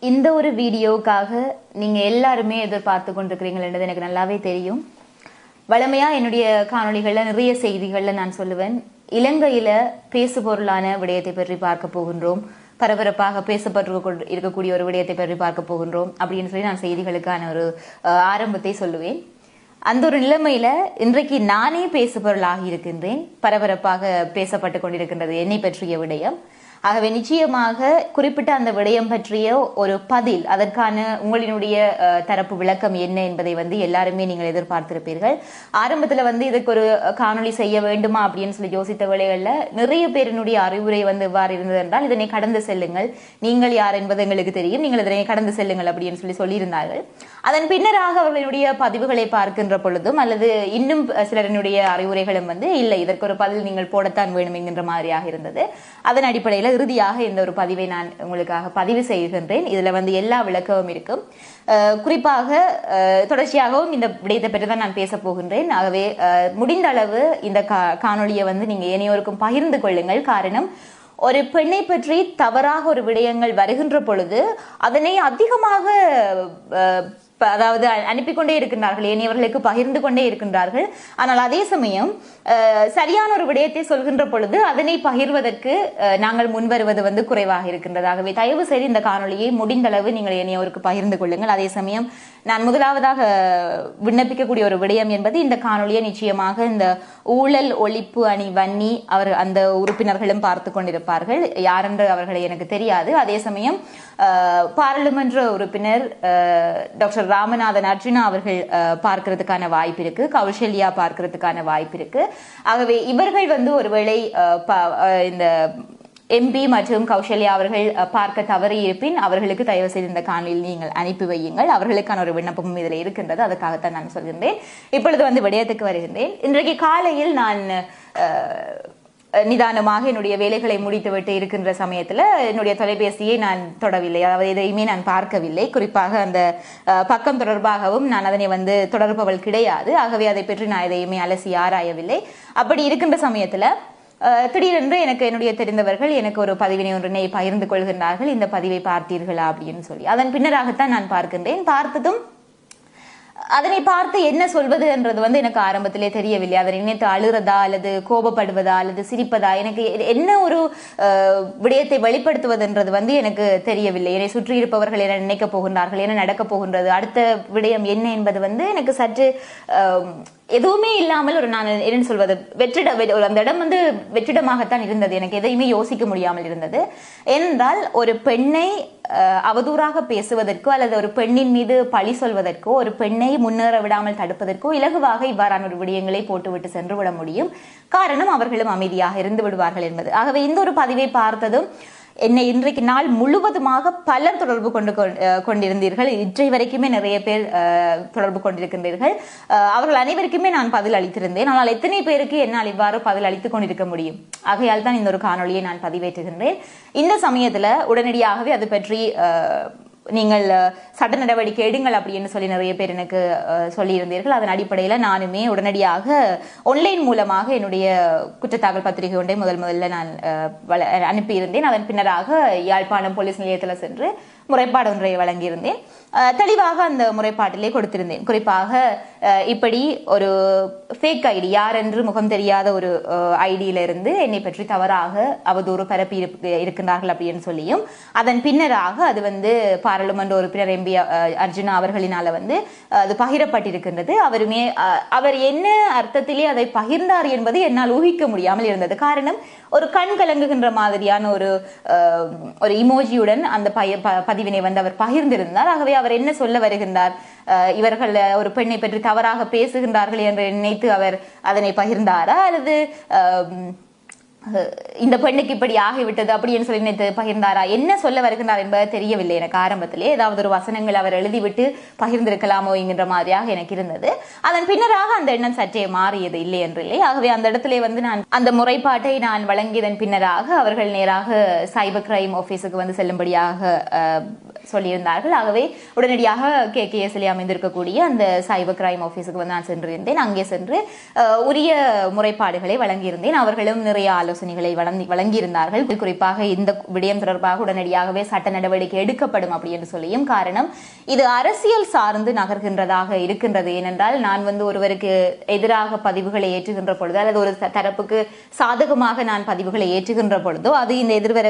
இந்த ஒரு வீடியோவுக்காக நீங்கள் எல்லாருமே எதிர்பார்த்து கொண்டிருக்கிறீங்கன்றது எனக்கு நல்லாவே தெரியும். வளமையாக என்னுடைய காணொலிகளில் நிறைய செய்திகளில் நான் சொல்லுவேன். இலங்கையில் பேசு பொருளான விடயத்தை பற்றி பார்க்க போகின்றோம். பரபரப்பாக பேசப்பட்டு கொண்டு- இருக்கக்கூடிய ஒரு விடயத்தை பற்றி பார்க்க போகின்றோம் அப்படின்னு சொல்லி நான் செய்திகளுக்கான ஒரு ஆரம்பத்தை சொல்லுவேன். அந்த ஒரு நிலைமையில இன்றைக்கு நானே பேசுபொருளாகி இருக்கின்றேன். பரபரப்பாக பேசப்பட்டு கொண்டிருக்கின்றது என்னை பற்றிய விடயம். ஆகவே நிச்சயமாக குறிப்பிட்ட அந்த விடயம் பற்றிய ஒரு பதில் அதற்கான உங்களினுடைய தரப்பு விளக்கம் என்ன என்பதை வந்து எல்லாருமே நீங்கள் எதிர்பார்த்திருப்பீர்கள். ஆரம்பத்துல வந்து இதுக்கு ஒரு காணொளி செய்ய வேண்டுமா அப்படின்னு சொல்லி யோசித்த வேளைகள்ல நிறைய பேரினுடைய அறிவுரை வந்து இவ்வாறு இருந்தது என்றால் இதனை கடந்து செல்லுங்கள். நீங்கள் யார் என்பது எங்களுக்கு தெரியும். நீங்கள் இதனை கடந்து செல்லுங்கள் அப்படின்னு சொல்லி சொல்லியிருந்தார்கள். அதன் பின்னராக அவர்களுடைய பதிவுகளை பார்க்கின்ற பொழுதும் அல்லது இன்னும் சிலரினுடைய அறிவுரைகளும் வந்து இல்லை இதற்கு ஒரு பதில் நீங்கள் போடத்தான் வேணும் என்கின்ற மாதிரியாக இருந்தது. அதன் அடிப்படையில் இறுதியாக இந்த ஒரு பதிவை நான் உங்களுக்காக பதிவு செய்கின்றேன். இதில் வந்து எல்லா விளக்கமும் இருக்கும். குறிப்பாக தொடர்ச்சியாகவும் இந்த விடயத்தை பற்றி தான் நான் பேச போகின்றேன். ஆகவே முடிந்த அளவு இந்த கா- காணொளியை வந்து நீங்கள் ஏனையோருக்கும் பகிர்ந்து கொள்ளுங்கள். காரணம் ஒரு பெண்ணை பற்றி தவறாக ஒரு விடயங்கள் வருகின்ற பொழுது அதனை அதிகமாக அதாவது அ- அனுப்பி கொண்டே இருக்கின்றார்கள். ஏனையவர்களுக்கு பகிர்ந்து கொண்டே இருக்கின்றார்கள். ஆனால் அதே சமயம் சரியான ஒரு விடயத்தை சொல்கின்ற பொழுது அதனை பகிர்வதற்கு நாங்கள் முன்வருவது வந்து குறைவாக இருக்கின்றதாகவே. தயவு செய்து இந்த காணொளியை முடிந்தளவு நீங்கள் ஏனையவருக்கு பகிர்ந்து கொள்ளுங்கள். அதே சமயம் நான் முதலாவதாக விண்ணப்பிக்கக்கூடிய ஒரு விடயம் என்பது இந்த காணொலியை நிச்சயமாக இந்த ஊழல் ஒழிப்பு அணி வன்னி அவர் அந்த உறுப்பினர்களும் பார்த்து கொண்டிருப்பார்கள். யாரென்று அவர்களை எனக்கு தெரியாது. அதே சமயம் பாராளுமன்ற உறுப்பினர் அஹ், டாக்டர் ராமநாதன் அர்ஜுனா அவர்கள் அஹ், வாய்ப்பு இருக்கு. கௌசல்யா பார்க்கறதுக்கான வாய்ப்பு இருக்கு. ஆகவே இவர்கள் வந்து ஒருவேளை அஹ், அஹ், இந்த எம்பி மற்றும் கௌசல்யா அவர்கள் பார்க்க தவறி இருப்பின் அவர்களுக்கு தயவு செய்து இந்த காணொலியில் நீங்கள் அனுப்பி வையுங்கள். அவர்களுக்கான ஒரு விண்ணப்பமும் இதில் இருக்கின்றது. அதுக்காகத்தான் நான் சொல்கின்றேன். இப்பொழுது வந்து விடயத்துக்கு வருகின்றேன். இன்றைக்கு காலையில் நான் நிதானமாக என்னுடைய வேலைகளை முடித்துவிட்டு இருக்கின்ற சமயத்தில் என்னுடைய தொலைபேசியை நான் தொடவில்லை. அதாவது எதையுமே நான் பார்க்கவில்லை. குறிப்பாக அந்த பக்கம் தொடர்பாகவும் நான் அதனை வந்து தொடர்பவள் கிடையாது. ஆகவே அதை பற்றி நான் எதையுமே அலசி ஆராயவில்லை. அப்படி இருக்கின்ற சமயத்தில் திடீரென்று எனக்கு என்னுடைய தெரிந்தவர்கள் எனக்கு ஒரு பதிவினை ஒன்றினை பகிர்ந்து கொள்கின்றார்கள். இந்த பதிவை பார்த்தீர்களா அப்படின்னு சொல்லி. அதன் பின்னராகத்தான் நான் பார்க்கின்றேன். பார்த்ததும் அதனை பார்த்து என்ன சொல்வது என்றது வந்து எனக்கு ஆரம்பத்திலே தெரியவில்லை. அதனை நினைத்து அழுறதா அல்லது கோபப்படுவதா அல்லது சிரிப்பதா? எனக்கு என்ன ஒரு விடயத்தை வெளிப்படுத்துவதென்றது வந்து எனக்கு தெரியவில்லை. என்னை சுற்றி இருப்பவர்கள் என்ன நினைக்க போகின்றார்கள்? என்ன நடக்கப் போகின்றது? அடுத்த விடயம் என்ன என்பது வந்து எனக்கு சற்று எதுவுமே இல்லாமல் ஒரு நான் என்ன சொல்வது வெற்றிட வெ- ஒரு அந்த இடம் வந்து வெற்றிடமாகத்தான் இருந்தது. எனக்கு எதையுமே யோசிக்க முடியாமல் இருந்தது. என்றால் ஒரு பெண்ணை அவதூறாக பேசுவதற்கோ அல்லது ஒரு பெண்ணின் மீது பழி சொல்வதற்கோ ஒரு பெண்ணை முன்னேற விடாமல் தடுப்பதற்கோ இலகுவாக இவ்வாறான ஒரு விடயங்களை போட்டுவிட்டு சென்று விட முடியும். காரணம் அவர்களும் அமைதியாக இருந்து விடுவார்கள் என்பது. ஆகவே இந்த ஒரு பதிவை பார்த்ததும் என்னை இன்றைக்கு நாள் முழுவதுமாக பலர் தொடர்பு கொண்டு கொண்டிருந்தீர்கள். இன்றை வரைக்குமே நிறைய பேர் அஹ், தொடர்பு கொண்டிருக்கின்றீர்கள். அஹ், அவர்கள் அனைவருக்குமே நான் பதில் அளித்திருந்தேன். ஆனால் எத்தனை பேருக்கு என்னால் இவ்வாறு பதில் அளித்துக் கொண்டிருக்க முடியும்? ஆகையால் தான் இந்த ஒரு காணொளியை நான் பதிவேற்றுகின்றேன். இந்த சமயத்துல உடனடியாகவே அது பற்றி அஹ், நீங்கள் சட்ட நடவடிக்கை எடுங்கள் அப்படின்னு சொல்லி நிறைய பேர் எனக்கு சொல்லியிருந்தீர்கள். அதன் அடிப்படையில் நானுமே உடனடியாக ஆன்லைன் மூலமாக என்னுடைய குற்றத்தாக்கல் பத்திரிகை ஒன்றை முதல் முதல்ல நான் அனுப்பியிருந்தேன். அதன் பின்னராக யாழ்ப்பாணம் போலீஸ் நிலையத்தில் சென்று முறைப்பாடு ஒன்றை வழங்கியிருந்தேன். தெளிவாக அந்த முறைப்பாட்டிலே கொடுத்திருந்தேன். குறிப்பாக இப்படி ஒரு ஃபேக் ஐடி யார் என்று முகம் தெரியாத ஒரு ஐடியிலிருந்து என்னை பற்றி தவறாக அவதூறு பரப்பி இருக்கின்றார்கள் அப்படின்னு சொல்லியும் அதன் பின்னராக அது வந்து பாராளுமன்ற உறுப்பினர் எம்பி அர்ஜுனா அவர்களினால வந்து அது பகிரப்பட்டிருக்கின்றது. அவருமே அவர் என்ன அர்த்தத்திலே அதை பகிர்ந்தார் என்பது என்னால் ஊகிக்க முடியாமல் இருந்தது. காரணம் ஒரு கண் கலங்குகின்ற மாதிரியான ஒரு ஒரு இமோஜியுடன் அந்த பய- ப- பதிவினை வந்து அவர் பகிர்ந்திருந்தார். ஆகவே அவர் என்ன சொல்ல வருகின்றார்? அஹ், இவர்கள் ஒரு பெண்ணை பற்றி தவறாக பேசுகின்றார்கள் என்று நினைத்து அவர் அதனை பகிர்ந்தாரா? அல்லது இந்த பெண்ணுக்கு இப்படி ஆகிவிட்டது அப்படின்னு சொல்லி நினைத்து பகிர்ந்தாரா? என்ன சொல்ல வருகின்றார் என்பது தெரியவில்லை எனக்கு ஆரம்பத்திலே. ஏதாவது ஒரு வசனங்கள் அவர் எழுதிவிட்டு பகிர்ந்திருக்கலாமோ என்கின்ற மாதிரியாக எனக்கு இருந்தது. அதன் பின்னராக அந்த எண்ணம் சற்றே மாறியது இல்லை என்று இல்லை. ஆகவே அந்த இடத்திலே வந்து நான் அந்த முறைப்பாட்டை நான் வழங்கியதன் பின்னராக அவர்கள் நேராக சைபர் கிரைம் ஆஃபீஸுக்கு வந்து செல்லும்படியாக அஹ், சொல்லியிருந்தார்கள். ஆகவே உடனடியாக கே. கே. எஸ்ல அமைந்திருக்கக்கூடிய அந்த சைபர் கிரைம் ஆஃபீஸுக்கு வந்து நான் சென்றிருந்தேன். அங்கே சென்று உரிய முறைப்பாடுகளை வழங்கியிருந்தேன். அவர்களும் நிறைய ஆலோசனைகளை வழங்கி வழங்கியிருந்தார்கள். குறிப்பாக இந்த விடயம் தொடர்பாக உடனடியாகவே சட்ட நடவடிக்கை எடுக்கப்படும் அப்படி என்று சொல்லியும். காரணம் இது அரசியல் சார்ந்து நகர்கின்றதாக இருக்கின்றது. ஏனென்றால் நான் வந்து ஒருவருக்கு எதிராக பதிவுகளை ஏற்றுகின்ற பொழுது அல்லது ஒரு தரப்புக்கு சாதகமாக நான் பதிவுகளை ஏற்றுகின்ற பொழுதோ அது இந்த எதிர்வர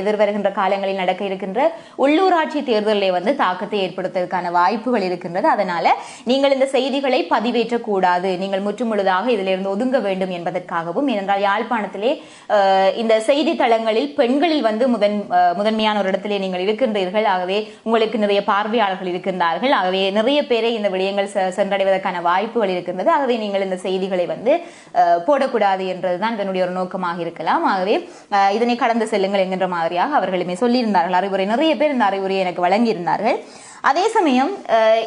எதிர்வருகின்ற காலங்களில் நடக்க இருக்கின்ற உள்ளூராட்சி தேர்தலில் வந்து தாக்கத்தை ஏற்படுத்துவதற்கான வாய்ப்புகள் இருக்கின்றது. அதனால நீங்கள் இந்த செய்திகளை பதிவேற்றக்கூடாது. நீங்கள் முற்றுமுழுதாக இதிலிருந்து ஒதுங்க வேண்டும் என்பதற்காகவும் ஏனென்றால் யாழ்ப்பாணத்திலே இந்த செய்தி தளங்களில் பெண்களில் வந்து முதன் முதன்மையான ஒரு இடத்திலே நீங்கள் இருக்கின்றீர்கள். ஆகவே உங்களுக்கு நிறைய பார்வையாளர்கள் இருக்கின்றார்கள். ஆகவே நிறைய பேரை இந்த விடயங்கள் செ- சென்றடைவதற்கான வாய்ப்புகள் இருக்கின்றது. ஆகவே நீங்கள் இந்த செய்திகளை வந்து போடக்கூடாது என்றதுதான் இதனுடைய ஒரு நோக்கமாக இருக்கலாம். ஆகவே இதனை கடந்து செல்லுங்கள் என்கின்ற மாதிரியாக அவர்களுமே சொல்லியிருந்தார்கள். அறிவுரை நிறைய பேர் இந்த அறிவுரையை எனக்கு வழங்கியிருந்தார்கள். அதே சமயம்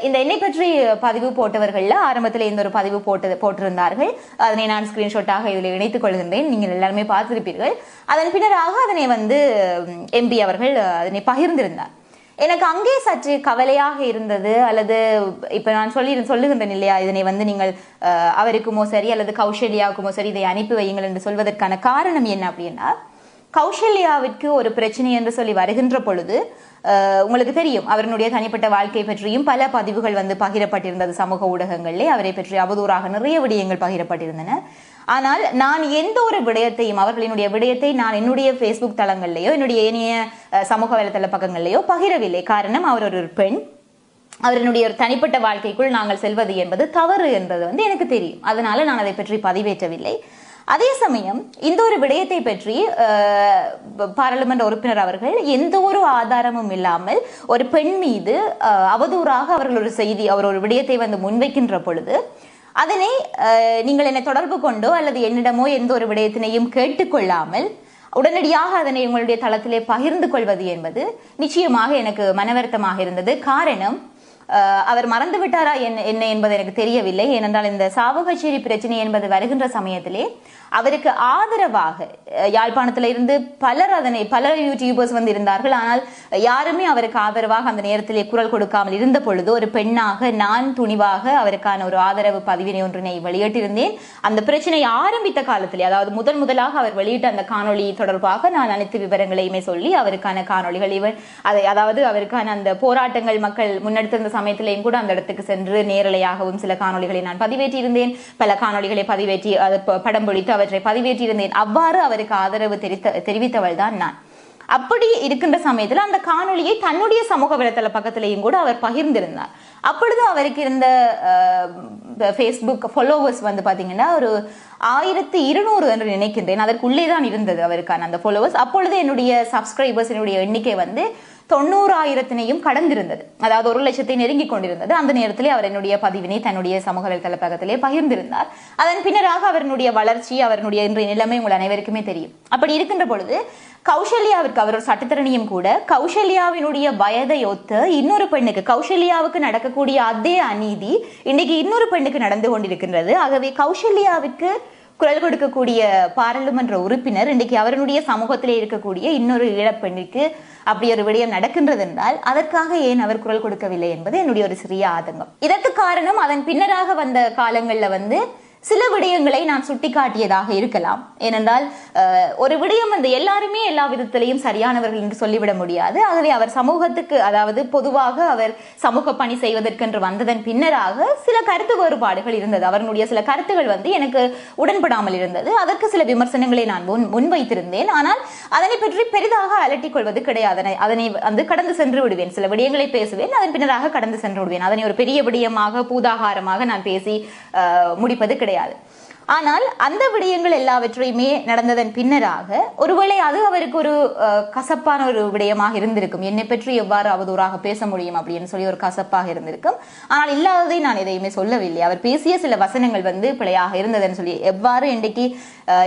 இந்த என்னை பற்றி பதிவு போட்டவர்கள்ல ஆரம்பத்தில் இந்த ஒரு பதிவு போட்டு போட்டிருந்தார்கள். அதனை நான் ஸ்கிரீன்ஷாட்டாக இதில் இணைத்துக் கொள்கின்றேன். நீங்கள் எல்லாருமே பார்த்திருப்பீர்கள். அதன் பின்னராக அதனை வந்து எம்பி அவர்கள் அதனை பகிர்ந்திருந்தார். எனக்கு அங்கே சற்று கவலையாக இருந்தது. அல்லது இப்ப நான் சொல்லி சொல்லுகின்றேன் இல்லையா? இதனை வந்து நீங்கள் அவருக்குமோ சரி அல்லது கௌஷல்யாவுக்குமோ சரி இதை அனுப்பி வையுங்கள் என்று சொல்வதற்கான காரணம் என்ன அப்படின்னா கௌஷல்யாவிற்கு ஒரு பிரச்சனை என்று சொல்லி வருகின்ற பொழுது உங்களுக்கு தெரியும் அவருடைய தனிப்பட்ட வாழ்க்கை பற்றியும் பல பதிவுகள் வந்து பகிரப்பட்டிருந்தது சமூக ஊடகங்களிலே. அவரை பற்றி அவதூறாக நிறைய விடயங்கள் பகிரப்பட்டிருந்தன. ஆனால் நான் எந்த ஒரு விடயத்தையும் அவர்களினுடைய விடயத்தை நான் என்னுடைய ஃபேஸ்புக் தளங்கள்லேயோ என்னுடைய ஏனைய சமூக வலைதள பக்கங்கள்லேயோ பகிரவில்லை. காரணம் அவர் ஒரு பெண். அவரினுடைய ஒரு தனிப்பட்ட வாழ்க்கைக்குள் நாங்கள் செல்வது என்பது தவறு என்பது வந்து எனக்கு தெரியும். அதனால நான் அதை பற்றி பதிவேற்றவில்லை. அதே சமயம் இந்த ஒரு விடயத்தை பற்றி பாராளுமன்ற உறுப்பினர் அவர்கள் எந்த ஒரு ஆதாரமும் இல்லாமல் ஒரு பெண் மீது அவதூறாக அவர்கள் ஒரு செய்தி அவர் ஒரு விடயத்தை வந்து முன்வைக்கின்ற பொழுது அதனை அஹ், நீங்கள் என்னை தொடர்பு கொண்டோ அல்லது என்னிடமோ எந்த ஒரு விடயத்தினையும் கேட்டுக்கொள்ளாமல் உடனடியாக அதனை உங்களுடைய தளத்திலே பகிர்ந்து கொள்வது என்பது நிச்சயமாக எனக்கு மனவருத்தமாக இருந்தது. காரணம் அவர் மறந்து விட்டாரா என்ன என்ன என்பது எனக்கு தெரியவில்லை. ஏனென்றால் இந்த சாவகச்சேரி பிரச்சனை என்பது வருகின்ற சமயத்திலே அவருக்கு ஆதரவாக யாழ்ப்பாணத்தில் யாழ்ப்பாணத்துல இருந்து பலர் அதனை பல யூடியூபர்ஸ் வந்து இருந்தார்கள். ஆனால் யாருமே அவருக்கு ஆதரவாக அந்த நேரத்திலே குரல் கொடுக்காமல் இருந்த பொழுது ஒரு பெண்ணாக நான் துணிவாக அவருக்கான ஒரு ஆதரவு பதிவினை ஒன்றினை வெளியிட்டிருந்தேன். அந்த பிரச்சனை ஆரம்பித்த காலத்திலே அதாவது முதன் முதலாக அவர் வெளியிட்ட அந்த காணொளி தொடர்பாக நான் அனைத்து விவரங்களையுமே சொல்லி அவருக்கான காணொளிகள் இவன் அதை அதாவது அவருக்கான அந்த போராட்டங்கள் மக்கள் முன்னெடுத்திருந்த சமயத்திலேயும் கூட அந்த இடத்துக்கு சென்று நேரலையாகவும் சில காணொளிகளை நான் பதிவேற்றியிருந்தேன். பல காணொளிகளை பதிவேற்றி அது ப- படம் பிடித்து அவற்றை பதிவேற்றியிருந்தேன் அவ்வாறு அவருக்கு ஆதரவு தெரிவித்த தெரிவித்தவள் தான் நான். அப்படி இருக்கின்ற சமயத்தில் அந்த காணொலியை தன்னுடைய சமூக வலைத்தள பக்கத்திலையும் கூட அவர் பகிர்ந்திருந்தார். அப்பொழுது அவருக்கு இருந்த ஃபேஸ்புக் ஃபாலோவர்ஸ் வந்து பார்த்தீங்கன்னா ஒரு ஆயிரத்தி இருநூறு என்று நினைக்கின்றேன். அதற்குள்ளே தான் இருந்தது அவருக்கான அந்த ஃபாலோவர்ஸ் அப்பொழுது என்னுடைய சப்ஸ்கிரைபர்ஸ் என்னுடைய எண்ணிக்கை வந்து தொண்ணூறாயிரத்தினையும் கடந்திருந்தது. அதாவது ஒரு லட்சத்தை நெருங்கி கொண்டிருந்தது. அந்த நேரத்திலே அவர் என்னுடைய பதிவினை தன்னுடைய சமூக வலைதள பக்கத்திலே பகிர்ந்திருந்தார். அதன் பின்னராக அவருடைய வளர்ச்சி அவருடைய இன்றைய நிலைமை உங்கள் அனைவருக்குமே தெரியும். அப்படி இருக்கின்ற பொழுது கௌசல்யாவிற்கு அவர் ஒரு சட்டத்திறனியும் கூட கௌசல்யாவினுடைய வயதை ஒத்து இன்னொரு பெண்ணுக்கு கௌசல்யாவுக்கு நடக்கக்கூடிய அதே அநீதி இன்னைக்கு இன்னொரு பெண்ணுக்கு நடந்து கொண்டிருக்கின்றது. ஆகவே கௌசல்யாவிற்கு குரல் கொடுக்கக்கூடிய பாராளுமன்ற உறுப்பினர் இன்றைக்கு அவருடைய சமூகத்திலே இருக்கக்கூடிய இன்னொரு ஈழப்பெண்ணுக்கு அப்படி ஒரு விடயம் நடக்கின்றது என்றால் அதற்காக ஏன் அவர் குரல் கொடுக்கவில்லை என்பது என்னுடைய ஒரு சிறிய ஆதங்கம். இதற்கு காரணம் அதன் பின்னராக வந்த காலங்களில் வந்து சில விடயங்களை நான் சுட்டிக்காட்டியதாக இருக்கலாம். ஏனென்றால் ஒரு விடயம் அந்த எல்லாருமே எல்லா விதத்திலையும் சரியானவர்கள் என்று சொல்லிவிட முடியாது. ஆகவே அவர் சமூகத்துக்கு அதாவது பொதுவாக அவர் சமூக பணி செய்வதற்கென்று வந்ததன் பின்னராக சில கருத்து வேறுபாடுகள் இருந்தது. அவர்களுடைய சில கருத்துகள் வந்து எனக்கு உடன்படாமல் இருந்தது. அதற்கு சில விமர்சனங்களை நான் முன் முன்வைத்திருந்தேன். ஆனால் அதனை பற்றி பெரிதாக அலட்டிக் கொள்வது கிடையாது. அதனை வந்து கடந்து சென்று விடுவேன். சில விடயங்களை பேசுவேன் அதன் பின்னராக கடந்து சென்று விடுவேன். அதனை ஒரு பெரிய விடயமாக பூதாகாரமாக நான் பேசி முடிப்பது கிடையாது. real. ஆனால் அந்த விடயங்கள் எல்லாவற்றையுமே நடந்ததன் பின்னராக ஒருவேளை அது அவருக்கு ஒரு கசப்பான ஒரு விடயமாக இருந்திருக்கும். என்னை பற்றி எவ்வாறு அவதூறாக பேச முடியும் அப்படின்னு சொல்லி ஒரு கசப்பாக இருந்திருக்கும். ஆனால் இல்லாததை நான் எதையுமே சொல்லவில்லை. அவர் பேசிய சில வசனங்கள் வந்து பிழையாக இருந்ததுன்னு சொல்லி எவ்வாறு இன்றைக்கு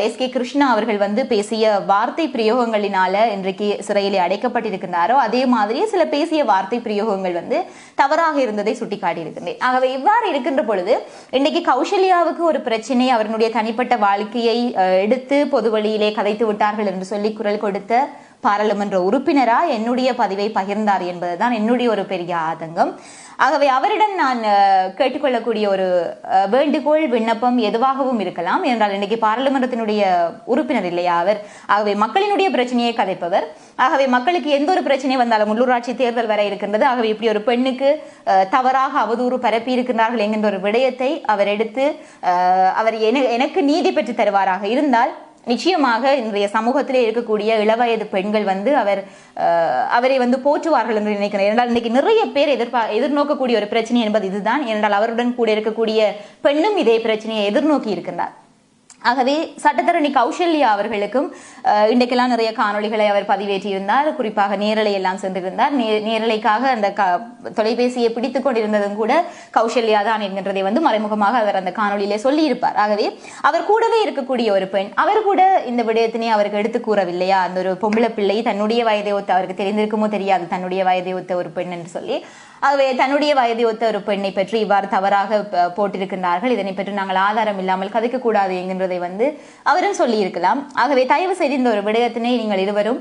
எஸ் கே கிருஷ்ணா அவர்கள் வந்து பேசிய வார்த்தை பிரயோகங்களினால இன்றைக்கு சிறையிலே அடைக்கப்பட்டிருக்கிறாரோ அதே மாதிரி சில பேசிய வார்த்தை பிரயோகங்கள் வந்து தவறாக இருந்ததை சுட்டிக்காட்டியிருக்கின்றேன். ஆகவே இவ்வாறு இருக்கின்ற பொழுது இன்னைக்கு கௌசல்யாவுக்கு ஒரு பிரச்சனை அவர் தன்னுடைய தனிப்பட்ட வாழ்க்கையை அஹ், எடுத்து பொது வழியிலே கதைத்து விட்டார்கள் என்று சொல்லி குரல் கொடுத்த பாராளுமன்ற உறுப்பினரா என்னுடைய பதிவை பகிர்ந்தார் என்பதுதான் என்னுடைய ஒரு பெரிய ஆதங்கம். ஆகவே அவரிடம் நான் கேட்டுக்கொள்ளக்கூடிய ஒரு வேண்டுகோள் விண்ணப்பம் எதுவாகவும் இருக்கலாம். என்றால் இன்னைக்கு பாராளுமன்றத்தினுடைய உறுப்பினர் இல்லையா அவர்? ஆகவே மக்களினுடைய பிரச்சனையை கதைப்பவர். ஆகவே மக்களுக்கு எந்த ஒரு பிரச்சனை வந்தாலும் உள்ளூராட்சி தேர்தல் வர இருக்கின்றது. ஆகவே இப்படி ஒரு பெண்ணுக்கு தவறாக அவதூறு பரப்பி இருக்கின்றார்கள் என்கின்ற ஒரு விடயத்தை அவர் எடுத்து அவர் என- எனக்கு நீதி பெற்று தருவாராக இருந்தால் நிச்சயமாக இன்றைய சமூகத்திலே இருக்கக்கூடிய இளவயது பெண்கள் வந்து அவர் அஹ், அவரை வந்து போற்றுவார்கள் என்று நினைக்கிறேன். ஏனென்றால் இன்னைக்கு நிறைய பேர் எதிர்பார் எதிர்நோக்கக்கூடிய ஒரு பிரச்சனை என்பது இதுதான். ஏனென்றால் அவருடன் கூட இருக்கக்கூடிய பெண்ணும் இதே பிரச்சனையை எதிர்நோக்கி இருக்கின்றார். ஆகவே சட்டத்தரணி கௌசல்யா அவர்களுக்கும் இன்றைக்கெல்லாம் நிறைய காணொளிகளை அவர் பதிவேற்றியிருந்தார். குறிப்பாக நேரலை எல்லாம் சென்றிருந்தார். நே- நேரலைக்காக அந்த க- தொலைபேசியை பிடித்துக் கொண்டிருந்ததும் கூட கௌசல்யா தான் என்கின்றதை வந்து மறைமுகமாக அவர் அந்த காணொளியிலே சொல்லியிருப்பார். ஆகவே அவர் கூடவே இருக்கக்கூடிய ஒரு பெண் அவர் கூட இந்த விடயத்தினை அவருக்கு எடுத்து கூறவில்லையா? அந்த ஒரு பொம்பளை பிள்ளை தன்னுடைய வயதை ஒத்த அவருக்கு தெரிந்திருக்குமோ தெரியாது தன்னுடைய வயதை ஒத்த ஒரு பெண் என்று சொல்லி ஆகவே தன்னுடைய வயதை ஒத்த ஒரு பெண்ணை பற்றி இவ்வாறு தவறாக போட்டிருக்கின்றார்கள். இதனை பற்றி நாங்கள் ஆதாரம் இல்லாமல் கதைக்க கூடாது என்கின்றதை வந்து அவரும் சொல்லியிருக்கலாம். ஆகவே தயவு செய்து இந்த ஒரு விடயத்தினை நீங்கள் இருவரும்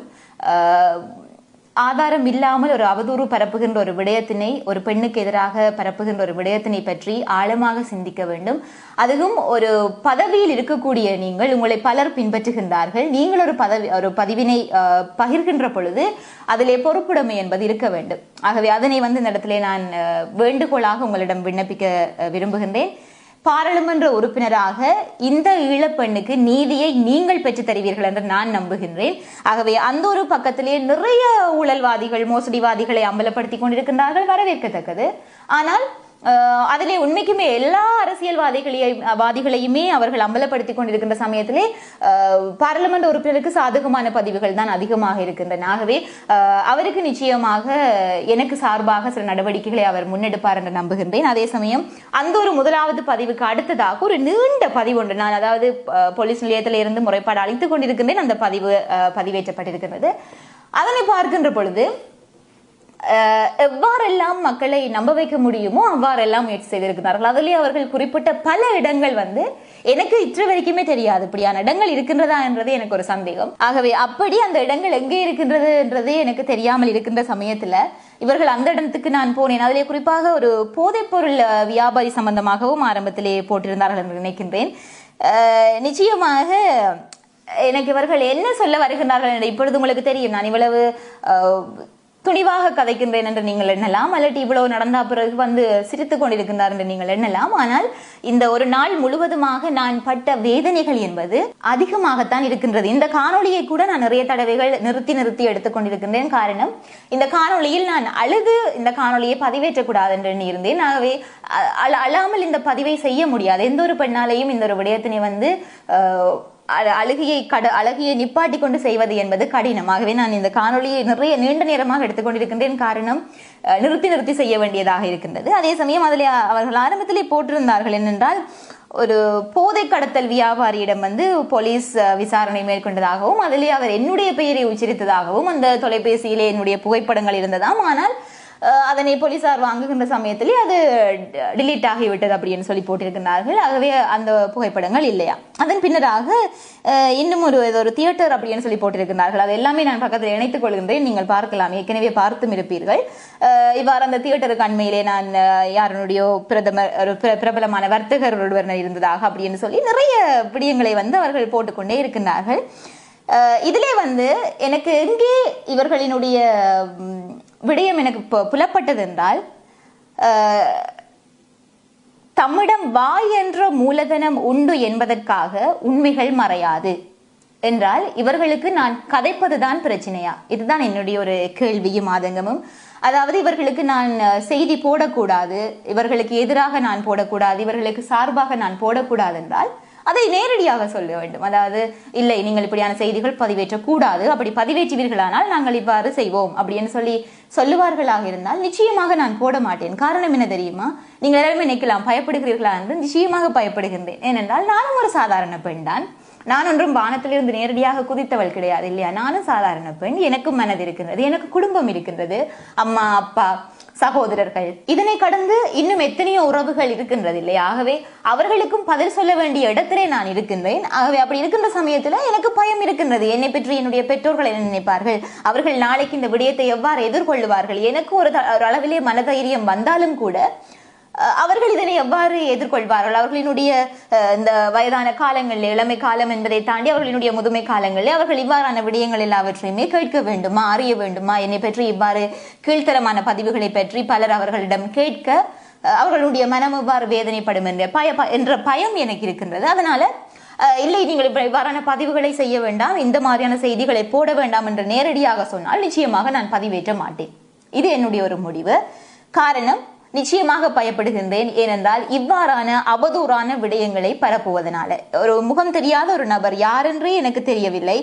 ஆதாரம் இல்லாமல் ஒரு அவதூறு பரப்புகின்ற ஒரு விடயத்தினை ஒரு பெண்ணுக்கு எதிராக பரப்புகின்ற ஒரு விடயத்தினை பற்றி ஆழமாக சிந்திக்க வேண்டும். அதுவும் ஒரு பதவியில் இருக்கக்கூடிய நீங்கள் உங்களை பலர் பின்பற்றுகின்றார்கள். நீங்கள் ஒரு பதவி ஒரு பதிவினை பகிர்கின்ற பொழுது அதிலே பொறுப்புடைமை என்பது இருக்க வேண்டும். ஆகவே அதனை வந்து இந்த இடத்துல நான் வேண்டுகோளாக உங்களிடம் விண்ணப்பிக்க விரும்புகின்றேன். பாராளுமன்ற உறுப்பினராக இந்த ஈழப்பெண்ணுக்கு நீதியை நீங்கள் பெற்று தருவீர்கள் என்று நான் நம்புகின்றேன். ஆகவே அந்த ஒரு பக்கத்திலே நிறைய ஊழல்வாதிகள் மோசடிவாதிகளை அம்பலப்படுத்தி கொண்டிருக்கின்றார்கள் வரவேற்கத்தக்கது. ஆனால் அதிலே உண்மைக்குமே எல்லா அரசியல்வாதிகளையும் வாதிகளையுமே அவர்கள் அம்பலப்படுத்தி கொண்டிருக்கின்ற சமயத்திலே பாராளுமன்ற உறுப்பினருக்கு சாதகமான பதிவுகள் தான் அதிகமாக இருக்கின்றன. ஆகவே அவருக்கு நிச்சயமாக எனக்கு சார்பாக சில நடவடிக்கைகளை அவர் முன்னெடுப்பார் என்று நம்புகின்றேன். அதே சமயம் அந்த ஒரு முதலாவது பதிவுக்கு அடுத்ததாக ஒரு நீண்ட பதிவு ஒன்று நான் அதாவது போலீஸ் நிலையத்தில் இருந்து முறைப்பாடு அளித்துக் கொண்டிருக்கின்றேன். அந்த பதிவு பதிவேற்றப்பட்டிருக்கின்றது. பதிவேற்றப்பட்டிருக்கிறது அதனை பார்க்கின்ற பொழுது எவ்வாறெல்லாம் மக்களை நம்ப வைக்க முடியுமோ அவ்வாறெல்லாம் முயற்சி செய்திருக்கிறார்கள். அதிலே அவர்கள் குறிப்பிட்ட பல இடங்கள் வந்து எனக்கு இற்று வரைக்குமே தெரியாது. இப்படியான இடங்கள் இருக்கின்றதா என்றது எனக்கு ஒரு சந்தேகம். ஆகவே அப்படி அந்த இடங்கள் எங்கே இருக்கின்றது என்றதே எனக்கு தெரியாமல் இருக்கின்ற சமயத்தில் இவர்கள் அந்த இடத்துக்கு நான் போனேன். அதிலே குறிப்பாக ஒரு போதைப்பொருள் வியாபாரி சம்பந்தமாகவும் ஆரம்பத்திலே போட்டிருந்தார்கள் என்று நினைக்கின்றேன். நிச்சயமாக எனக்கு இவர்கள் என்ன சொல்ல வருகின்றார்கள் என்று இப்பொழுது உங்களுக்கு தெரியும். நான் இவ்வளவு துணிவாக கதைக்கின்றேன் என்று நீங்கள் எண்ணலாம். அல்லது இவ்வளவு நடந்த பிறகு வந்து சிரித்துக் கொண்டிருக்கின்றார் என்று நீங்கள் எண்ணலாம். ஆனால் இந்த ஒரு நாள் முழுவதுமாக நான் பட்ட வேதனைகள் என்பது அதிகமாகத்தான் இருக்கின்றது. இந்த காணொளியை கூட நான் நிறைய தடவைகள் நிறுத்தி நிறுத்தி எடுத்துக்கொண்டிருக்கின்றேன் காரணம் இந்த காணொளியில் நான் அழுது இந்த காணொளியை பதிவேற்றக்கூடாது என்று எண்ணியிருந்தேன். ஆகவே அ- அழாமல் இந்த பதிவை செய்ய முடியாது. எந்த ஒரு பெண்ணாலையும் இந்த ஒரு விடயத்தினை வந்து அழுகையை கட அழகியை நிப்பாட்டி கொண்டு செய்வது என்பது கடினம். ஆகவே நான் இந்த காணொளியை நிறைய நீண்ட நேரமாக எடுத்துக்கொண்டிருக்கின்றேன் காரணம் நிறுத்தி நிறுத்தி செய்ய வேண்டியதாக இருக்கின்றது. அதே சமயம் அதில் அவர்கள் ஆரம்பத்திலே போட்டிருந்தார்கள் என்னென்றால் ஒரு போதை கடத்தல் வியாபாரியிடம் வந்து போலீஸ் விசாரணை மேற்கொண்டதாகவும் அதிலே அவர் என்னுடைய பெயரை உச்சரித்ததாகவும் அந்த தொலைபேசியிலே என்னுடைய புகைப்படங்கள் இருந்ததாம். ஆனால் அதனை போலீசார் வாங்குகின்ற சமயத்திலே அது டிலீட் ஆகிவிட்டது அப்படின்னு சொல்லி போட்டிருக்கிறார்கள். ஆகவே அந்த புகைப்படங்கள் இல்லையா? அதன் பின்னராக இன்னும் ஒரு இது ஒரு தியேட்டர் அப்படின்னு சொல்லி போட்டிருக்கிறார்கள். அது எல்லாமே நான் பக்கத்தில் இணைத்துக் கொள்கின்றேன். நீங்கள் பார்க்கலாம். ஏற்கனவே பார்த்தும் இருப்பீர்கள். இவ்வாறு அந்த தியேட்டருக்கு அண்மையிலே நான் அஹ், யாருடைய பிரதமர் ஒரு பிர- பிரபலமான வர்த்தகர் ஒருவர் இருந்ததாக அப்படின்னு சொல்லி நிறைய விடயங்களை வந்து அவர்கள் போட்டுக்கொண்டே இருக்கின்றார்கள் இதிலே வந்து எனக்கு எங்கே இவர்களினுடைய விடயம் எனக்கு பு- புலப்பட்டது என்றால் தம்மிடம் வாய் என்ற மூலதனம் உண்டு என்பதற்காக உண்மைகள் மறையாது என்றால் இவர்களுக்கு நான் கதைப்பதுதான் பிரச்சனையா? இதுதான் என்னுடைய ஒரு கேள்வியும் ஆதங்கமும். அதாவது இவர்களுக்கு நான் செய்தி போடக்கூடாது இவர்களுக்கு எதிராக நான் போடக்கூடாது இவர்களுக்கு சார்பாக நான் போடக்கூடாது என்றால் அதை நேரடியாக சொல்ல வேண்டும். அதாவது இல்லை நீங்கள் இப்படியான செய்திகள் பதிவேற்றக்கூடாது. அப்படி பதிவேற்றுவீர்களானால் நாங்கள் இவ்வாறு செய்வோம் அப்படின்னு சொல்லி சொல்லுவார்களாக இருந்தால் நிச்சயமாக நான் போட மாட்டேன். காரணம் என்ன தெரியுமா? நீங்கள் எல்லாருமே நினைக்கலாம் பயப்படுகிறீர்களா என்று. நிச்சயமாக பயப்படுகின்றேன். ஏனென்றால் நானும் ஒரு சாதாரண பெண் தான். நான் ஒன்றும் வானத்திலிருந்து நேரடியாக குதித்தவள் கிடையாது இல்லையா? நானும் சாதாரண பெண். எனக்கும் மனது இருக்கின்றது எனக்கு குடும்பம் இருக்கின்றது. அம்மா அப்பா சகோதரர்கள். இதனை கடந்து இன்னும் எத்தனையோ உறவுகள் இருக்கின்றது இல்லையா? ஆகவே அவர்களுக்கும் பதில் சொல்ல வேண்டிய இடத்திலே நான் இருக்கின்றேன். ஆகவே அப்படி இருக்கின்ற சமயத்தில் எனக்கு பயம் இருக்கின்றது. என்னை பற்றி என்னுடைய பெற்றோர்கள் என்ன நினைப்பார்கள்? அவர்கள் நாளைக்கு இந்த விடயத்தை எவ்வாறு எதிர்கொள்ளுவார்கள்? எனக்கு ஒரு த- ஒரு அளவிலே மனதைரியம் வந்தாலும் கூட அவர்கள் இதனை எவ்வாறு எதிர்கொள்வார்கள்? அவர்களினுடைய இந்த வயதான காலங்களில் இளமை காலம் என்பதை தாண்டி அவர்களினுடைய முதுமை காலங்களில் அவர்கள் இவ்வாறான விடயங்கள் எல்லாவற்றையுமே கேட்க வேண்டுமா அறிய வேண்டுமா? என்னை பற்றி இவ்வாறு கீழ்த்தரமான பதிவுகளை பற்றி பலர் அவர்களிடம் கேட்க அவர்களுடைய மனம் இவ்வாறு வேதனைப்படும் என்ற பய ப- என்ற பயம் எனக்கு இருக்கின்றது. அதனால இல்லை நீங்கள் இப்ப இவ்வாறான பதிவுகளை செய்ய வேண்டாம் இந்த மாதிரியான செய்திகளை போட வேண்டாம் என்று நேரடியாக சொன்னால் நிச்சயமாக நான் பதிவேற்ற மாட்டேன். இது என்னுடைய ஒரு முடிவு. காரணம் நிச்சயமாக பயப்படுகின்றேன். ஏனென்றால் இவ்வாறான அவதூறான விடயங்களை பரப்புவதனால. ஒரு முகம் தெரியாத ஒரு நபர் யாரென்றே எனக்கு தெரியவில்லை.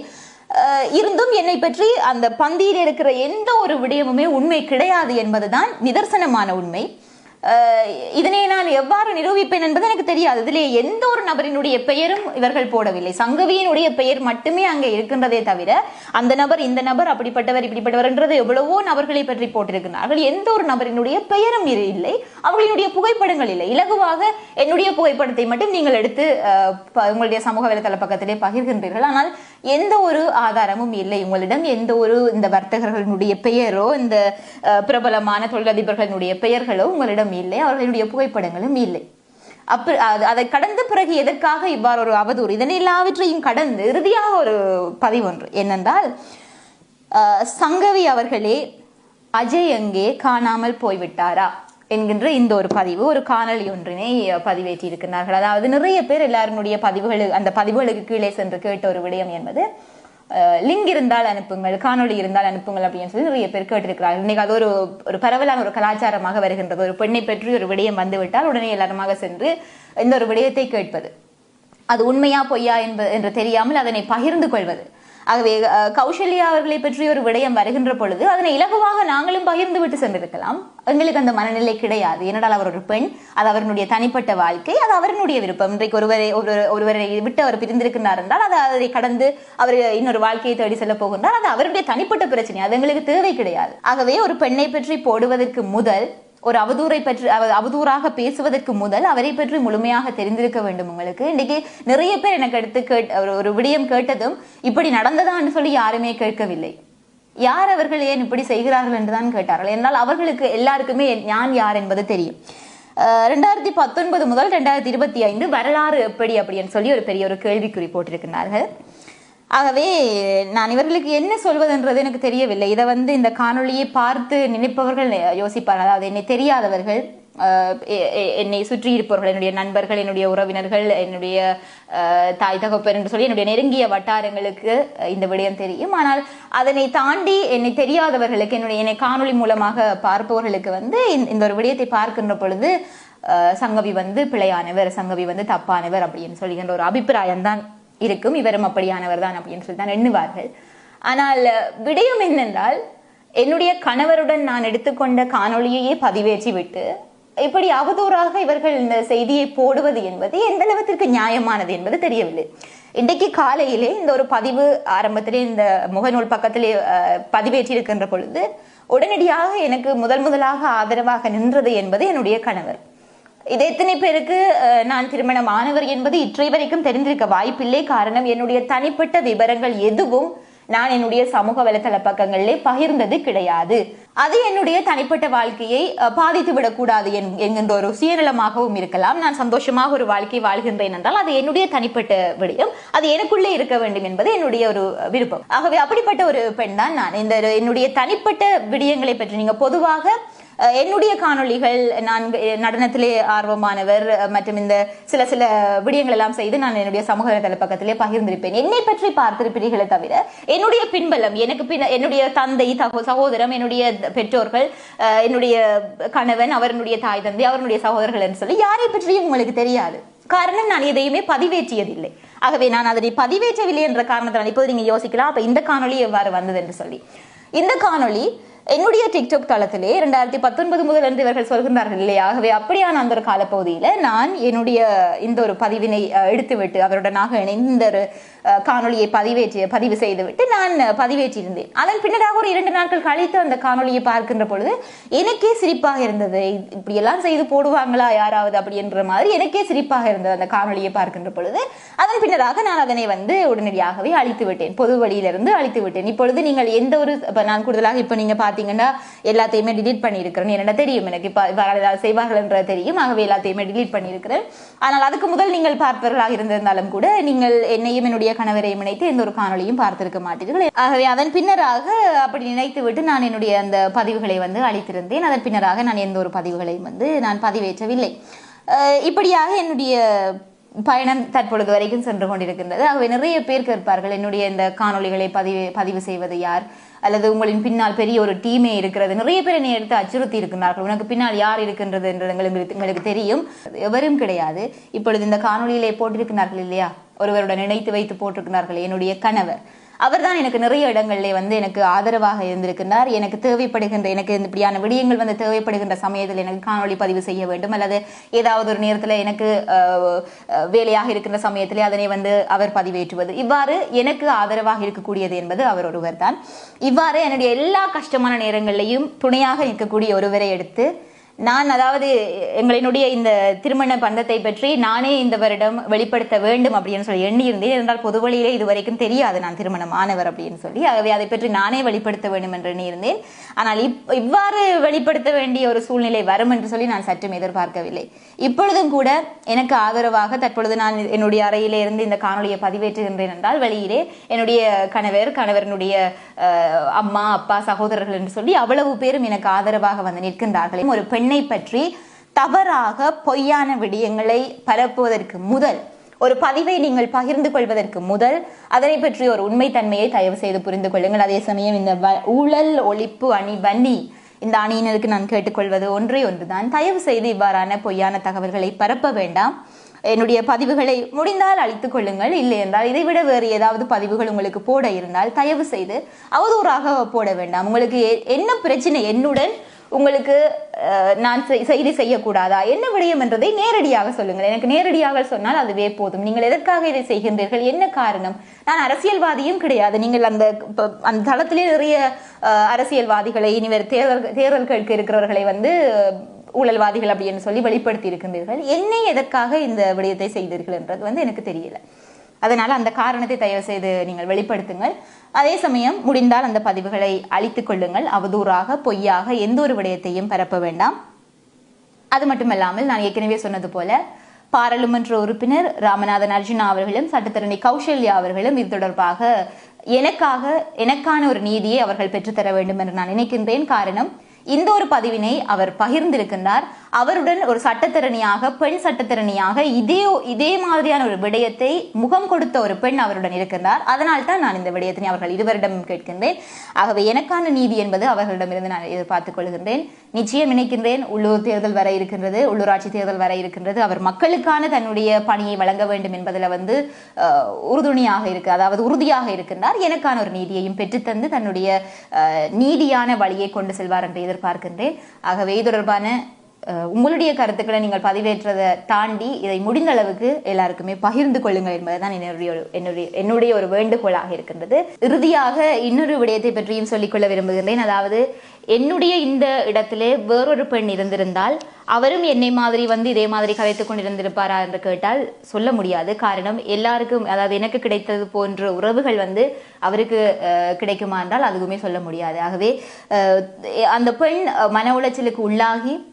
இருந்தும் என்னை பற்றி அந்த பந்தியில் இருக்கிற எந்த ஒரு விடயமுமே உண்மை கிடையாது என்பதுதான் நிதர்சனமான உண்மை. இதனை நான் எவ்வாறு நிரூபிப்பேன் என்பது எனக்கு தெரியாது. இதிலே எந்த ஒரு நபரினுடைய பெயரும் இவர்கள் போடவில்லை. சங்கவியினுடைய பெயர் மட்டுமே அங்கே இருக்கின்றதே தவிர அந்த நபர் இந்த நபர் அப்படிப்பட்டவர் இப்படிப்பட்டவர் என்றது எவ்வளவோ நபர்களை பற்றி போட்டிருக்கிறார்கள். எந்த ஒரு நபரினுடைய பெயரும் இல்லை. அவர்களினுடைய புகைப்படங்கள் இல்லை. இலகுவாக என்னுடைய புகைப்படத்தை மட்டும் நீங்கள் எடுத்து ப- உங்களுடைய சமூக வலைதள பக்கத்திலே பகிர்கின்றீர்கள். ஆனால் எந்த ஒரு ஆதாரமும் இல்லை. உங்களிடம் எந்த ஒரு இந்த வர்த்தகர்களுடைய பெயரோ இந்த பிரபலமான தொழிலதிபர்களுடைய பெயர்களோ உங்களிடம் இல்லை. அவர்களுடைய புகைப்படங்களும் இல்லை. அப்ப அது- அதை கடந்த பிறகு எதற்காக இவ்வாறு ஒரு அவதூறு? இதனை எல்லாவற்றையும் கடந்து இறுதியாக ஒரு பதிவு ஒன்று என்னென்றால் சங்கவி அவர்களே அஜய் எங்கே காணாமல் போய்விட்டாரா? என்கின்ற இந்த ஒரு பதிவு ஒரு காணொளி ஒன்றினை பதிவேற்றி இருக்கிறார்கள் அதாவது நிறைய பேர் எல்லாருடைய பதிவுகள் அந்த பதிவுகளுக்கு கீழே சென்று கேட்ட ஒரு விடயம் என்பது லிங்க் இருந்தால் அனுப்புங்கள் காணொளி இருந்தால் அனுப்புங்கள் அப்படின்னு சொல்லி நிறைய பேர் கேட்டிருக்கிறார்கள். இன்னைக்கு அது ஒரு ஒரு பரவலான ஒரு கலாச்சாரமாக வருகின்றது. ஒரு பெண்ணை பற்றி ஒரு விடயம் வந்துவிட்டால் உடனே எல்லாருமாக சென்று இந்த ஒரு விடயத்தை கேட்பது. அது உண்மையா பொய்யா என்பது என்று தெரியாமல் அதனை பகிர்ந்து கொள்வது. ஆகவே கௌசல்யா அவர்களை பற்றி ஒரு விடயம் வருகின்ற பொழுது அதனை இலகுவாக நாங்களும் பகிர்ந்து விட்டு சென்றிருக்கலாம். எங்களுக்கு அந்த மனநிலை கிடையாது. ஏனென்றால் அவர் ஒரு பெண் அது அவருடைய தனிப்பட்ட வாழ்க்கை அது அவருடைய விருப்பம். இன்றைக்கு ஒருவரை ஒரு ஒருவரை விட்டு அவர் பிரிந்திருக்கிறார் என்றால் அது அதை கடந்து அவர் இன்னொரு வாழ்க்கையை தேடி செல்ல போகின்றார். அது அவருடைய தனிப்பட்ட பிரச்சனை அது எங்களுக்கு தேவை கிடையாது. ஆகவே ஒரு பெண்ணை பற்றி போடுவதற்கு முதல் ஒரு அவதூறை பற்றி அவ- அவதூறாக பேசுவதற்கு முதல் அவரை பற்றி முழுமையாக தெரிந்திருக்க வேண்டும் உங்களுக்கு. இன்னைக்கு நிறைய பேர் எனக்கு எடுத்து கேட் ஒரு ஒரு விடயம் கேட்டதும் இப்படி நடந்ததான்னு சொல்லி யாருமே கேட்கவில்லை. யார் அவர்கள் ஏன் இப்படி செய்கிறார்கள் என்றுதான் கேட்டார்கள். என்றால் அவர்களுக்கு எல்லாருக்குமே நான் யார் என்பது தெரியும். ரெண்டாயிரத்தி பத்தொன்பது முதல் ரெண்டாயிரத்தி இருபத்தி ஐந்து வரலாறு எப்படி அப்படின்னு சொல்லி ஒரு பெரிய ஒரு கேள்விக்குறி போட்டிருக்கிறார்கள் ஆகவே நான் இவர்களுக்கு என்ன சொல்வதென்றது எனக்கு தெரியவில்லை. இதை வந்து இந்த காணொளியை பார்த்து நினைப்பவர்கள் யோசிப்பார்கள். அதாவது என்னை தெரியாதவர்கள் என்னை சுற்றி இருப்பவர்கள் என்னுடைய நண்பர்கள் என்னுடைய உறவினர்கள் என்னுடைய தாய் தகப்பர் என்று சொல்லி என்னுடைய நெருங்கிய வட்டாரங்களுக்கு இந்த விடயம் தெரியும். ஆனால் அதனை தாண்டி என்னை தெரியாதவர்களுக்கு என்னுடைய என்னை காணொளி மூலமாக பார்ப்பவர்களுக்கு வந்து இந்த- இந்த ஒரு விடயத்தை பார்க்கின்ற பொழுது சங்கவி வந்து பிழையானவர் சங்கவி வந்து தப்பானவர் அப்படின்னு சொல்லுகின்ற ஒரு அபிப்பிராயம் தான் இருக்கும். இவரும் அப்படியானவர் தான் அப்படின்னு சொல்லி தான் எண்ணுவார்கள். ஆனால் விடயம் என்னென்றால் என்னுடைய கணவருடன் நான் எடுத்துக்கொண்ட காணொளியையே பதிவேற்றி விட்டு இப்படி அவதூறாக இவர்கள் இந்த செய்தியை போடுவது என்பது எந்த அளவிற்கு நியாயமானது என்பது தெரியவில்லை. இன்றைக்கு காலையிலே இந்த ஒரு பதிவு ஆரம்பத்திலே இந்த முகநூல் பக்கத்திலே பதிவேற்றியிருக்கின்ற பதிவேற்றி இருக்கின்ற பொழுது உடனடியாக எனக்கு முதல் முதலாக ஆதரவாக நின்றது என்பது என்னுடைய கணவர். இது எத்தனை பேருக்கு நான் திருமணமானவர் என்பது இற்றை வரைக்கும் தெரிந்திருக்க வாய்ப்பில்லை. காரணம் என்னுடைய தனிப்பட்ட விவரங்கள் எதுவும் நான் என்னுடைய சமூக வலைத்தள பக்கங்களிலே பகிர்ந்தது கிடையாது. அது என்னுடைய தனிப்பட்ட வாழ்க்கையை பாதித்து விடக்கூடாது என்- என்கின்ற ஒரு சுயநலமாகவும் இருக்கலாம். நான் சந்தோஷமாக ஒரு வாழ்க்கை வாழ்கின்றேன் என்றால் அது என்னுடைய தனிப்பட்ட விடயம். அது எனக்குள்ளே இருக்க வேண்டும் என்பது என்னுடைய ஒரு விருப்பம். ஆகவே அப்படிப்பட்ட ஒரு பெண் தான் நான். இந்த என்னுடைய தனிப்பட்ட விடயங்களை பற்றி நீங்க பொதுவாக என்னுடைய காணொளிகள் நான் நடனத்திலே ஆர்வமானவர் மற்றும் இந்த சில சில விடயங்கள் எல்லாம் செய்து நான் என்னுடைய சமூக வலைதள பக்கத்திலே பகிர்ந்திருப்பேன். என்னை பற்றி பார்த்திருப்பீர்களே தவிர என்னுடைய பின்பலம் எனக்கு பின் என்னுடைய தந்தை சகோதரம் என்னுடைய பெற்றோர்கள் என்னுடைய கணவன் அவருடைய தாய் தந்தை அவருடைய சகோதரர்கள் என்று சொல்லி யாரை பற்றியும் உங்களுக்கு தெரியாது. காரணம் நான் எதையுமே பதிவேற்றியதில்லை. ஆகவே நான் அதனை பதிவேற்றவில்லை என்ற காரணத்தினால் இப்போது நீங்க யோசிக்கலாம் அப்ப இந்த காணொளி எவ்வாறு வந்தது என்று சொல்லி. இந்த காணொளி என்னுடைய டிக்டாக் தளத்திலே ரெண்டாயிரத்தி பத்தொன்பது முதல் என்று இவர்கள் சொல்கின்றார்கள் இல்லையா? ஆகவே அப்படியான அந்த ஒரு காலப்பகுதியில் நான் என்னுடைய இந்த ஒரு பதிவினை எடுத்துவிட்டு அவருடனாக இணைந்து இந்த ஒரு காணொலியை பதிவேற்றி பதிவு செய்துவிட்டு நான் பதிவேற்றியிருந்தேன். அதன் பின்னராக ஒரு இரண்டு நாட்கள் கழித்து அந்த காணொலியை பார்க்கின்ற பொழுது எனக்கே சிரிப்பாக இருந்தது. இப்படியெல்லாம் செய்து போடுவாங்களா? யாராவது அப்படின்ற மாதிரி எனக்கே சிரிப்பாக இருந்தது அந்த காணொலியை பார்க்கின்ற பொழுது. அதன் பின்னராக நான் அதனை வந்து உடனடியாகவே அழித்து விட்டேன் பொது வழியிலிருந்து அழித்து விட்டேன் இப்பொழுது நீங்கள் எந்த ஒரு நான் கூடுதலாக இப்போ நீங்கள் பார்த்து பாத்தீங்கன்னா எல்லாத்தையுமே டிலீட் பண்ணியிருக்கிறேன் என்ன தெரியும். எனக்கு இப்போ ஏதாவது செய்வார்கள் என்ற தெரியும். ஆகவே எல்லாத்தையுமே டிலீட் பண்ணியிருக்கிறேன். ஆனால் அதுக்கு முதல் நீங்கள் பார்ப்பவர்களாக இருந்திருந்தாலும் கூட நீங்கள் என்னையும் என்னுடைய கணவரையும் இணைத்து எந்த ஒரு காணொலியும் பார்த்திருக்க மாட்டீர்கள். ஆகவே அதன் பின்னராக அப்படி நினைத்து விட்டு நான் என்னுடைய அந்த பதிவுகளை வந்து அளித்திருந்தேன். அதன் பின்னராக நான் எந்த ஒரு பதிவுகளையும் வந்து நான் பதிவேற்றவில்லை. இப்படியாக என்னுடைய பயணம் தற்பொழுது வரைக்கும் சென்று கொண்டிருக்கின்றது. ஆகவே நிறைய பேர் கேட்பார்கள் என்னுடைய இந்த காணொளிகளை பதிவு பதிவு செய்வது யார்? அல்லது உங்களின் பின்னால் பெரிய ஒரு டீமே இருக்கிறது. நிறைய பேர் என்னை எடுத்து அச்சுறுத்தி இருக்கின்றார்கள் உனக்கு பின்னால் யார் இருக்கின்றது என்று எங்களுக்கு எங்களுக்கு தெரியும். எவரும் கிடையாது. இப்பொழுது இந்த காணொளியிலே போட்டிருக்கிறார்கள் இல்லையா? ஒருவருடன் இணைத்து வைத்து போட்டிருக்கிறார்கள் என்னுடைய கணவர். அவர்தான் எனக்கு நிறைய இடங்களிலே வந்து எனக்கு ஆதரவாக இருந்திருக்கின்றார். எனக்கு தேவைப்படுகின்ற எனக்கு இந்த இப்படியான விடயங்கள் வந்து தேவைப்படுகின்ற சமயத்தில் எனக்கு காணொளி பதிவு செய்ய வேண்டும். அல்லது ஏதாவது ஒரு நேரத்தில் எனக்கு வேலையாக இருக்கின்ற சமயத்திலே அதனை வந்து அவர் பதிவேற்றுவது. இவ்வாறு எனக்கு ஆதரவாக இருக்கக்கூடியது என்பது அவர் ஒருவர் தான் இவ்வாறு என்னுடைய எல்லா கஷ்டமான நேரங்களையும் துணையாக இருக்கக்கூடிய ஒருவரை எடுத்து நான் அதாவது எங்களினுடைய இந்த திருமண பந்தத்தை பற்றி நானே இந்த வருடம் வெளிப்படுத்த வேண்டும் அப்படின்னு சொல்லி எண்ணியிருந்தேன். என்றால் பொது வழியிலே இதுவரைக்கும் தெரியாது நான் திருமணம் ஆனவர் அப்படின்னு சொல்லி. ஆகவே அதை பற்றி நானே வெளிப்படுத்த வேண்டும் என்று எண்ணியிருந்தேன். ஆனால் இப் இவ்வாறு வெளிப்படுத்த வேண்டிய ஒரு சூழ்நிலை வரும் என்று சொல்லி நான் சற்றும் எதிர்பார்க்கவில்லை. இப்பொழுதும் கூட எனக்கு ஆதரவாக தற்பொழுது நான் என்னுடைய அறையிலே இருந்து இந்த காணொளியை பதிவேற்றுகின்றேன் என்றால் வெளியிலே என்னுடைய கணவர் கணவரனுடைய அம்மா அப்பா சகோதரர்கள் என்று சொல்லி அவ்வளவு பேரும் எனக்கு ஆதரவாக வந்து நிற்கின்றார்கள். ஒரு பெண் என்னை பற்றி தவறாக பொய்யான விடயங்களை பரப்புவதற்கு முதல் ஒரு பதிவை நீங்கள் பகிர்ந்து கொள்வதற்கு முதல் அதனை பற்றி ஒரு உண்மைத்தன்மையை தயவு செய்து புரிந்து கொள்ளுங்கள். அதே சமயம் இந்த வ- ஊழல் ஒழிப்பு அணி வன்னி இந்த அணியினருக்கு நான் கேட்டுக்கொள்வது ஒன்றே ஒன்றுதான். தயவு செய்து இவ்வாறான பொய்யான தகவல்களை பரப்ப வேண்டாம். என்னுடைய பதிவுகளை முடிந்தால் அழித்துக் கொள்ளுங்கள். இல்லை என்றால் இதைவிட வேறு ஏதாவது பதிவுகள் உங்களுக்கு போட இருந்தால் தயவு செய்து அவதூறாக போட வேண்டாம். உங்களுக்கு எ- என்ன பிரச்சனை என்னுடன் உங்களுக்கு நான் செய்- செய்தி செய்யக்கூடாதா? என்ன விடயம் என்றதை நேரடியாக சொல்லுங்கள். எனக்கு நேரடியாக சொன்னால் அதுவே போதும். நீங்கள் எதற்காக இதை செய்கின்றீர்கள்? என்ன காரணம்? நான் அரசியல்வாதியும் கிடையாது. நீங்கள் அந்த அந்த தளத்திலே நிறைய அரசியல்வாதிகளை இனிவர் தேர்தல் தேர்தல்களுக்கு இருக்கிறவர்களை வந்து ஊழல்வாதிகள் அப்படின்னு சொல்லி வெளிப்படுத்தி இருக்கின்றீர்கள். என்னை எதற்காக இந்த விடயத்தை செய்தீர்கள் என்றது வந்து எனக்கு தெரியல. அதனால் அந்த காரணத்தை தயவு செய்து நீங்கள் வெளிப்படுத்துங்கள். அதே சமயம் முடிந்தால் அந்த பதிவுகளை அழித்துக் கொள்ளுங்கள். அவதூறாக பொய்யாக எந்த ஒரு விடயத்தையும் பரப்ப வேண்டாம். அது மட்டுமல்லாமல் நான் ஏற்கனவே சொன்னது போல பாராளுமன்ற உறுப்பினர் ராமநாதன் அர்ஜுனா அவர்களும் சட்டத்தரணி கௌசல்யா அவர்களும் இது தொடர்பாக எனக்காக எனக்கான ஒரு நீதியை அவர்கள் பெற்றுத்தர வேண்டும் என்று நான் நினைக்கின்றேன். காரணம் இந்த ஒரு பதிவினை அவர் பகிர்ந்திருக்கின்றார். அவருடன் ஒரு சட்டத்திறனியாக பெண் சட்டத்திறனியாக இதே இதே மாதிரியான ஒரு விடயத்தை முகம் கொடுத்த ஒரு பெண் அவருடன் இருக்கின்றார். அதனால் தான் நான் இந்த விடயத்தினை அவர்கள் இருவரிடம் கேட்கின்றேன். ஆகவே எனக்கான நீதி என்பது அவர்களிடமிருந்து நான் எதிர்பார்த்துக் கொள்கின்றேன். நிச்சயம் நினைக்கின்றேன் உள்ளூர் தேர்தல் வர இருக்கின்றது உள்ளூராட்சி தேர்தல் வர இருக்கின்றது. அவர் மக்களுக்கான தன்னுடைய பணியை வழங்க வேண்டும் என்பதில் வந்து உறுதுணையாக இருக்கு அதாவது உறுதியாக இருக்கின்றார். எனக்கான ஒரு நீதியையும் பெற்றுத்தந்து தன்னுடைய நீதியான வழியை கொண்டு செல்வார் என்று எதிர்பார்க்கின்றேன். ஆகவே தொடர்பான உங்களுடைய கருத்துக்களை நீங்கள் பதிவேற்றதை தாண்டி இதை முடிந்த அளவுக்கு எல்லாருக்குமே பகிர்ந்து கொள்ளுங்கள் என்பதுதான் என்னுடைய ஒரு- என்னுடைய என்னுடைய ஒரு வேண்டுகோளாக இருக்கின்றது. இறுதியாக இன்னொரு விடயத்தை பற்றியும் சொல்லிக்கொள்ள விரும்புகின்றேன். அதாவது என்னுடைய இந்த இடத்திலே வேறொரு பெண் இருந்திருந்தால் அவரும் என்னை மாதிரி வந்து இதே மாதிரி கதைத்துக் கொண்டிருந்திருப்பாரா என்று கேட்டால் சொல்ல முடியாது. காரணம் எல்லாருக்கும் அதாவது எனக்கு கிடைத்தது போன்ற உறவுகள் வந்து அவருக்கு கிடைக்குமா என்றால் அதுவுமே சொல்ல முடியாது. ஆகவே அந்த பெண் மன உளைச்சலுக்கு உள்ளாகி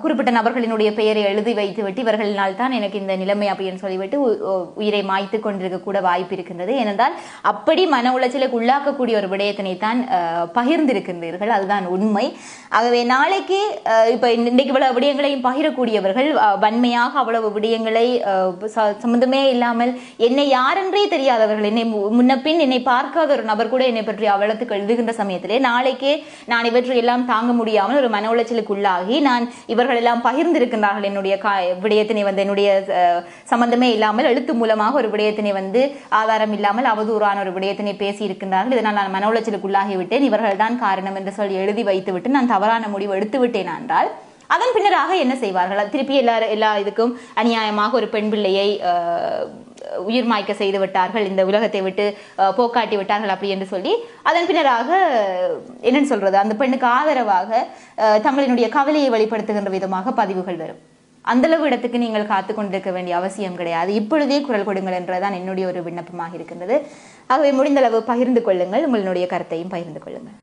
குறிப்பிட்ட நபர்களினுடைய பெயரை எழுதி வைத்து விட்டு இவர்களினால் தான் எனக்கு இந்த நிலைமை அப்படின்னு சொல்லிவிட்டு உ- உயிரை மாய்த்து கொண்டிருக்க கூட வாய்ப்பு இருக்கின்றது. ஏனென்றால் அப்படி மன உளைச்சலுக்கு உள்ளாக்கக்கூடிய ஒரு விடயத்தினை தான் பகிர்ந்திருக்கின்றீர்கள். அதுதான் உண்மை. ஆகவே நாளைக்கு இப்போ இப்ப இன்றைக்கு இவ்வளவு விடயங்களையும் பகிரக்கூடியவர்கள் வன்மையாக அவ்வளவு விடயங்களை அஹ், ச- இல்லாமல் என்னை யாரென்றே தெரியாதவர்கள் என்னை மு- முன்னபின் என்னை பார்க்காத ஒரு நபர் கூட என்னை பற்றி அவலத்துக்கு எழுதுகின்ற சமயத்திலே நாளைக்கே நான் இவற்றை எல்லாம் தாங்க முடியாமல் ஒரு மன உளைச்சலுக்கு உள்ளாகி நான் இவர்கள் எல்லாம் பகிர்ந்திருக்கின்றார்கள். என்னுடைய விடயத்தினை வந்து என்னுடைய சம்பந்தமே இல்லாமல் எழுத்து மூலமாக ஒரு விடயத்தினை வந்து ஆதாரம் இல்லாமல் அவதூறான ஒரு விடயத்தினை பேசி இருக்கின்றார்கள் இதனால் நான் மன உளைச்சலுக்குள்ளாகி விட்டேன் இவர்கள் தான் காரணம் என்று சொல்லி எழுதி வைத்துவிட்டு நான் தவறான முடிவு எடுத்து விட்டேன் என்றால் அதன் பின்னராக என்ன செய்வார்கள்? திருப்பி எல்லா எல்லா இதுக்கும் அநியாயமாக ஒரு பெண் பிள்ளையை அஹ், உயிர் மாய்க்க செய்து விட்டார்கள் இந்த உலகத்தை விட்டு போக்காட்டி விட்டார்கள் அப்படி என்று சொல்லி அதன் பின்னராக என்னன்னு சொல்றது அந்த பெண்ணுக்கு ஆதரவாக தங்களினுடைய கவலையை வெளிப்படுத்துகின்ற விதமாக பதிவுகள் வரும். அந்தளவு இடத்துக்கு நீங்கள் காத்து கொண்டிருக்க வேண்டிய அவசியம் கிடையாது. இப்பொழுதே குரல் கொடுங்கள் என்றதான் என்னுடைய ஒரு விண்ணப்பமாக இருக்கின்றது. ஆகவே முடிந்தளவு பகிர்ந்து கொள்ளுங்கள். உங்களுடைய கருத்தையும் பகிர்ந்து கொள்ளுங்கள்.